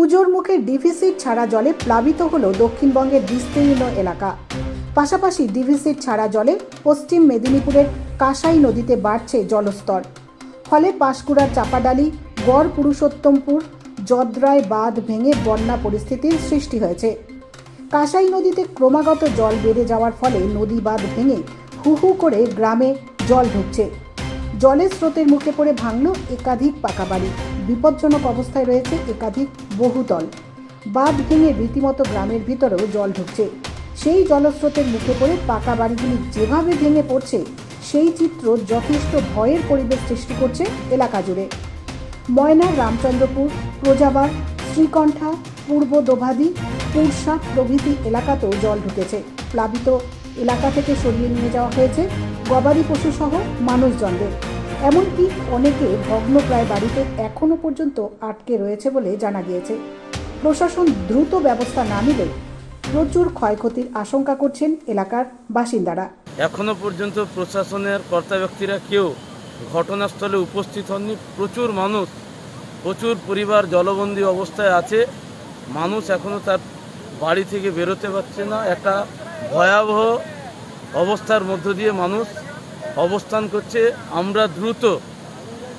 পুজোর মুখে ডিভিসির ছাড়া জলে প্লাবিত হল দক্ষিণবঙ্গের বিস্তীর্ণ এলাকা। পাশাপাশি ডিভিসির ছাড়া জলে পশ্চিম মেদিনীপুরের কাঁসাই নদীতে বাড়ছে জলস্তর। ফলে পাঁশকুড়ার চাপাডালি, গড় পুরুষোত্তমপুর যদ্রায় বাঁধ ভেঙে বন্যা পরিস্থিতির সৃষ্টি হয়েছে। কাঁসাই নদীতে ক্রমাগত জল বেড়ে যাওয়ার ফলে নদী বাঁধ ভেঙে হু হু করে গ্রামে জল ঢুকছে। জলের স্রোতের মুখে পড়ে ভাঙল একাধিক পাকা বাড়ি। বিপজ্জনক অবস্থায় রয়েছে একাধিক বহুতল বাঁধ ভেঙে রীতিমতো গ্রামের ভিতরেও জল ঢুকছে। সেই জলস্রোতের মুখে পড়ে পাকা বাড়িগুলি যেভাবে ভেঙে পড়ছে, সেই চিত্র যথেষ্ট ভয়ের পরিবেশ সৃষ্টি করছে এলাকা জুড়ে। ময়না, রামচন্দ্রপুর, প্রজাবার, শ্রীকণ্ঠা, পূর্ব দোভাদি, পুরসা প্রভৃতি এলাকাতেও জল ঢুকেছে। প্লাবিত এলাকা থেকে সরিয়ে নিয়ে যাওয়া হয়েছে গবাদি পশুসহ মানুষজনদের। এমনকি অনেকে ভগ্নপ্রায় বাড়িতে এখনও পর্যন্ত আটকে রয়েছে বলে জানা গিয়েছে। প্রশাসন দ্রুত ব্যবস্থা না নিলে প্রচুর ক্ষয়ক্ষতির আশঙ্কা করছেন এলাকার বাসিন্দারা। এখনও পর্যন্ত প্রশাসনের কর্তা ব্যক্তিরা কেউ ঘটনাস্থলে উপস্থিত হননি। প্রচুর মানুষ, প্রচুর পরিবার জলবন্দী অবস্থায় আছে। মানুষ এখনও তার বাড়ি থেকে বেরোতে পারছে না। একটা ভয়াবহ অবস্থার মধ্য দিয়ে মানুষ অবস্থান করছে। আমরা দ্রুত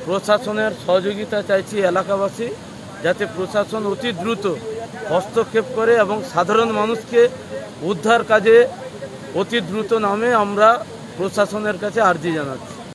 প্রশাসনের সহযোগিতা চাইছি এলাকাবাসী, যাতে প্রশাসন অতি দ্রুত হস্তক্ষেপ করে এবং সাধারণ মানুষকে উদ্ধার কাজে অতি দ্রুত নামে আমরা প্রশাসনের কাছে আর্জি জানাচ্ছি।